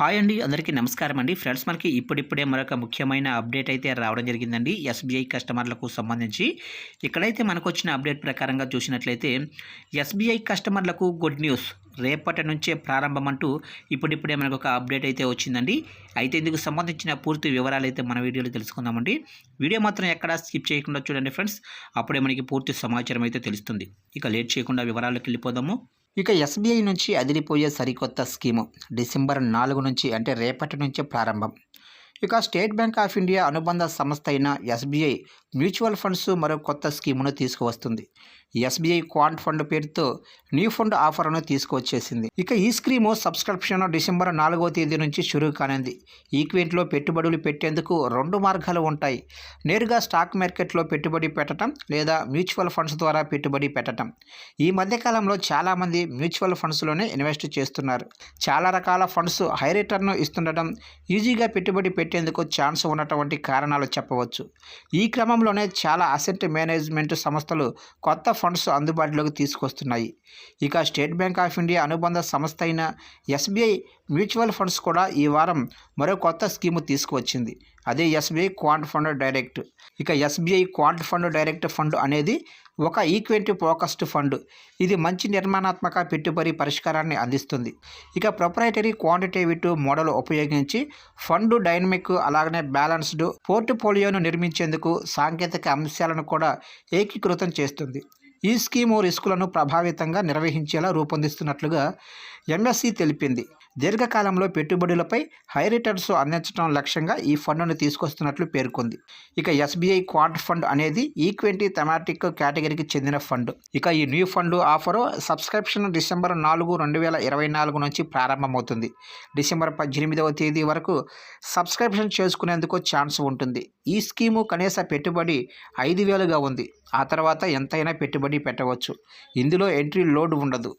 Hi అండి అందరికీ నమస్కారం అండి. ఫ్రెండ్స్ మనకి ఇప్పుడిప్పుడే మరొక ముఖ్యమైన అప్డేట్ అయితే రావడం జరిగిందండి. ఎస్బీఐ కస్టమర్లకు సంబంధించి. ఇక్కడైతే మనకు వచ్చిన అప్డేట్ ప్రకారంగా చూసినట్లయితే ఎస్బీఐ కస్టమర్లకు గుడ్ న్యూస్ రేపటి నుంచే ప్రారంభం అంటూ ఇప్పుడిప్పుడే మనకు ఒక అప్డేట్ అయితే వచ్చిందండి. అయితే ఇందుకు సంబంధించిన పూర్తి వివరాలు అయితే మన వీడియోలో తెలుసుకుందామండి. వీడియో మాత్రం ఎక్కడా స్కిప్ చేయకుండా చూడండి ఫ్రెండ్స్. అప్పుడే మనకి పూర్తి సమాచారం అయితే తెలుస్తుంది. ఇక లేట్ చేయకుండా వివరాలకు వెళ్ళిపోదాము. ఇక ఎస్బీఐ నుంచి అదిరిపోయే సరికొత్త స్కీము డిసెంబర్ నాలుగు నుంచి అంటే రేపటి నుంచే ప్రారంభం. ఇక స్టేట్ బ్యాంక్ ఆఫ్ ఇండియా అనుబంధ సంస్థ అయిన ఎస్బీఐ మ్యూచువల్ ఫండ్స్ మరో కొత్త స్కీమును తీసుకువస్తుంది. ఎస్బీఐ క్వాంట్ ఫండ్ పేరుతో న్యూ ఫండ్ ఆఫర్ను తీసుకువచ్చేసింది. ఇక ఈ స్కీము సబ్స్క్రిప్షన్ డిసెంబర్ నాలుగో తేదీ నుంచి షురూ కానుంది. ఈక్వెంట్లో పెట్టుబడులు పెట్టేందుకు రెండు మార్గాలు ఉంటాయి. నేరుగా స్టాక్ మార్కెట్లో పెట్టుబడి పెట్టడం లేదా మ్యూచువల్ ఫండ్స్ ద్వారా పెట్టుబడి పెట్టడం ఈ మధ్యకాలంలో చాలామంది మ్యూచువల్ ఫండ్స్లోనే ఇన్వెస్ట్ చేస్తున్నారు. చాలా రకాల ఫండ్స్ హై రిటర్న్ ఇస్తుండటం ఈజీగా పెట్టుబడి పెట్టేందుకు ఛాన్స్ ఉన్నటువంటి కారణాలు చెప్పవచ్చు. ఈ క్రమంలోనే చాలా అసెట్ మేనేజ్మెంట్ సంస్థలు కొత్త ఫండ్స్ అందుబాటులోకి తీసుకొస్తున్నాయి. ఇక స్టేట్ బ్యాంక్ ఆఫ్ ఇండియా అనుబంధ సంస్థ అయిన ఎస్బీఐ మ్యూచువల్ ఫండ్స్ కూడా ఈ వారం మరో కొత్త స్కీము తీసుకువచ్చింది. అదే ఎస్బీఐ క్వాంట్ ఫండ్ డైరెక్ట్. ఇక SBI quant fund direct fund అనేది ఒక ఈక్విటీ ఫోకస్డ్ ఫండ్. ఇది మంచి నిర్మాణాత్మక పెట్టుబడి పరిష్కారాన్ని అందిస్తుంది. ఇక ప్రొపరైటరీ క్వాంటిటేటివ్ మోడల్ ఉపయోగించి ఫండ్ డైనమిక్ అలాగనే బ్యాలెన్స్డ్ పోర్ట్ఫోలియోను నిర్మించేందుకు సాంకేతిక అంశాలను కూడా ఏకీకృతం చేస్తుంది. ఈ స్కీము రిస్కులను ప్రభావితంగా నిర్వహించేలా రూపొందిస్తున్నట్లుగా ఎంఎస్సి తెలిపింది. దీర్ఘకాలంలో పెట్టుబడులపై హై రిటర్న్స్ అందించడం లక్ష్యంగా ఈ ఫండ్ను తీసుకొస్తున్నట్లు పేర్కొంది. ఇక ఎస్బీఐ క్వాడ్ ఫండ్ అనేది ఈక్వెంటీ థెమాటిక్ కేటగిరీకి చెందిన ఫండ్. ఇక ఈ new fund offer subscription December నాలుగు రెండు వేల ఇరవై నాలుగు నుంచి ప్రారంభమవుతుంది. డిసెంబర్ పద్దెనిమిదవ తేదీ వరకు సబ్స్క్రిప్షన్ చేసుకునేందుకు ఛాన్స్ ఉంటుంది. ఈ స్కీము కనీస పెట్టుబడి ఐదు వేలుగా ఉంది. ఆ తర్వాత ఎంతైనా పెట్టుబడి పెట్టవచ్చు. ఇందులో ఎంట్రీ లోడ్ ఉండదు.